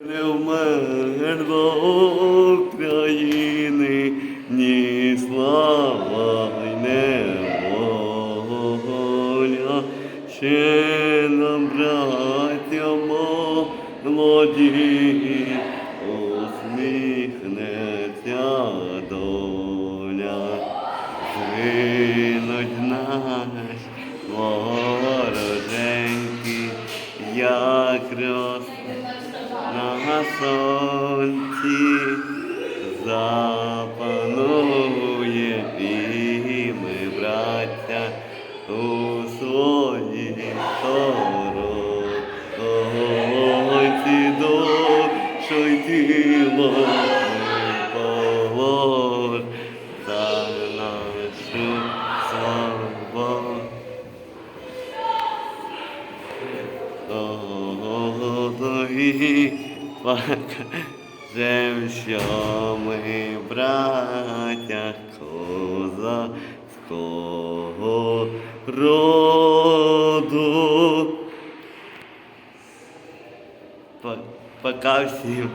Не вмер до України, ні слава не воля, ще нам, браття молоді, усміхнеться доля, згинуть наш вороженьки, як роса на сонці запанує і ми, браття, у своїй сторонці душу й тіло Ой, покажем, ми браття козацького роду. Пока всім.